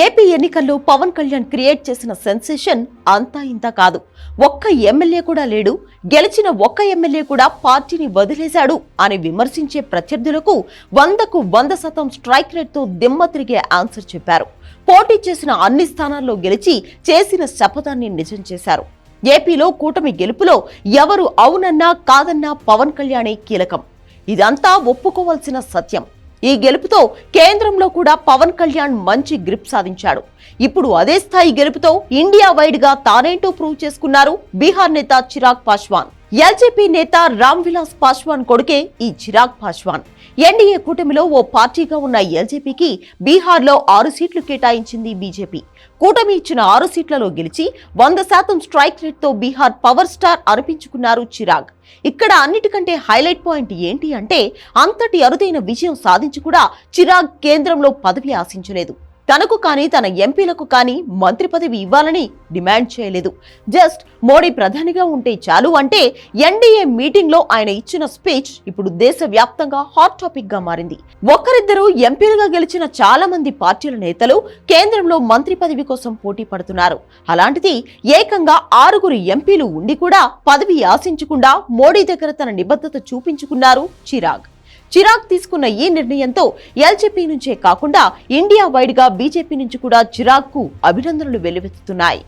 AP ఎన్నికల్లో Pawan Kalyan create చేసిన sensation అంతా ఇంత కాదు. ఒక్క ఎమ్మెల్యే కూడా లేడు. గెలిచిన ఒక్క ఎమ్మెల్యే కూడా పార్టీని వదిలేశాడు అని విమర్శించే ప్రత్యర్థులకు వందకు వంద శాతం స్ట్రైక్ రేట్తో దిమ్మ తిరిగే ఆన్సర్ చెప్పారు. పోటీ చేసిన అన్ని స్థానాల్లో గెలిచి చేసిన శపథాన్ని నిజం చేశారు. ఏపీలో కూటమి గెలుపులో ఎవరు అవునన్నా కాదన్నా పవన్ కళ్యాణే కీలకం. ఇదంతా ఒప్పుకోవాల్సిన సత్యం. ఈ గెలుపుతో కేంద్రంలో కూడా పవన్ కళ్యాణ్ మంచి గ్రిప్ సాధించాడు. ఇప్పుడు అదే స్థాయి గెలుపుతో ఇండియా వైడ్గా తానేంటో ప్రూవ్ చేసుకున్నారు బీహార్ నేత చిరాగ్ పాస్వాన్ ఎల్జేపీ నేత రామ్ విలాస్ పాస్వాన్ కొడుకే ఈ చిరాగ్ పాస్వాన్ ఎన్డీఏ కూటమిలో ఓ పార్టీగా ఉన్న ఎల్జేపీకి బీహార్లో ఆరు సీట్లు కేటాయించింది బీజేపీ. కూటమి ఇచ్చిన ఆరు సీట్లలో గెలిచి వంద శాతం స్ట్రైక్ రేట్తో బీహార్ పవర్ స్టార్ అనిపించుకున్నారు చిరాగ్. ఇక్కడ అన్నిటికంటే హైలైట్ పాయింట్ ఏంటి అంటే అంతటి అరుదైన విజయం సాధించి కూడా చిరాగ్ కేంద్రంలో పదవి ఆశించలేదు. తనకు కానీ తన ఎంపీలకు కానీ మంత్రి పదవి ఇవ్వాలని డిమాండ్ చేయలేదు. జస్ట్ మోడీ ప్రధానిగా ఉంటే చాలు అంటే ఎన్డీఏ మీటింగ్లో ఆయన ఇచ్చిన స్పీచ్ ఇప్పుడు దేశవ్యాప్తంగా హాట్ టాపిక్గా మారింది. ఒక్కరిద్దరు ఎంపీలుగా గెలిచిన చాలా మంది పార్టీల నేతలు కేంద్రంలో మంత్రి పదవి కోసం పోటీ పడుతున్నారు. అలాంటిది ఏకంగా ఆరుగురు ఎంపీలు ఉండి కూడా పదవి ఆశించకుండా మోడీ దగ్గర తన నిబద్ధత చూపించుకున్నారు చిరాగ్. చిరాగ్ తీసుకున్న ఈ నిర్ణయంతో ఎల్జేపీ నుంచే కాకుండా ఇండియా వైడ్గా బీజేపీ నుంచి కూడా చిరాగ్కు అభినందనలు వెల్లువెత్తుతున్నాయి.